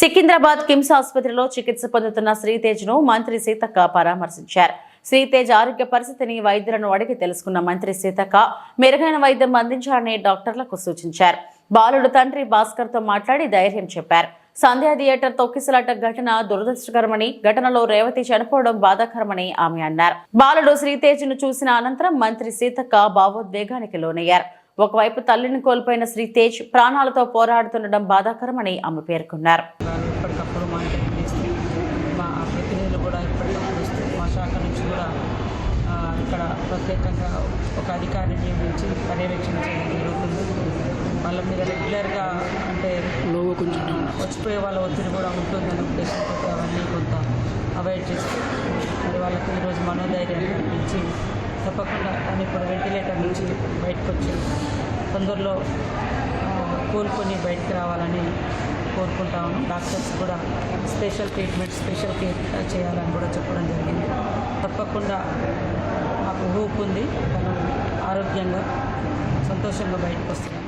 సికింద్రాబాద్ కిమ్స్ ఆసుపత్రిలో చికిత్స పొందుతున్న శ్రీతేజ్ను మంత్రి సీతక్క పరామర్శించారు. శ్రీతేజ్ ఆరోగ్య పరిస్థితిని వైద్యులను అడిగి తెలుసుకున్న మంత్రి సీతక్క మెరుగైన వైద్యం అందించాలని డాక్టర్లకు సూచించారు. బాలుడు తండ్రి భాస్కర్తో మాట్లాడి ధైర్యం చెప్పారు. సంధ్యా థియేటర్ తొక్కిసలాట ఘటన దురదృష్టకరమని ఘటనలో రేవతి చనిపోవడం బాధాకరమని ఆమె అన్నారు. బాలుడు శ్రీతేజ్ను చూసిన అనంతరం మంత్రి సీతక్క భావోద్వేగానికి లోనయ్యారు. ఒకవైపు తల్లిని కోల్పోయిన శ్రీ తేజ్ ప్రాణాలతో పోరాడుతుండడం బాధాకరమని ఆమె పేర్కొన్నారు ఎప్పటికప్పుడు మా కూడా మా శాఖ నుంచి కూడా ఇక్కడ ప్రత్యేకంగా ఒక అధికారిని నియమించి పర్యవేక్షణ చేయడం జరుగుతుంది వాళ్ళ మీద రెగ్యులర్గా అంటే కొంచెం వచ్చిపోయే వాళ్ళ ఒత్తిడి కూడా ఉంటుందని ఉద్దేశంతో అవన్నీ కొంత అవాయిడ్ చేస్తూ మరి వాళ్ళకి ఈరోజు మనోధైర్యాన్ని కల్పించి తప్పకుండా తను ఇప్పుడు వెంటిలేటర్ నుంచి బయటకు వచ్చి తొందరలో కోలుకొని బయటకు రావాలని కోరుకుంటాము డాక్టర్స్ కూడా స్పెషల్ ట్రీట్మెంట్ స్పెషల్ కేర్ చేయాలని కూడా చెప్పడం జరిగింది. తప్పకుండా మాకు హోప్ ఉంది. తను ఆరోగ్యంగా సంతోషంగా బయటకు వస్తున్నాం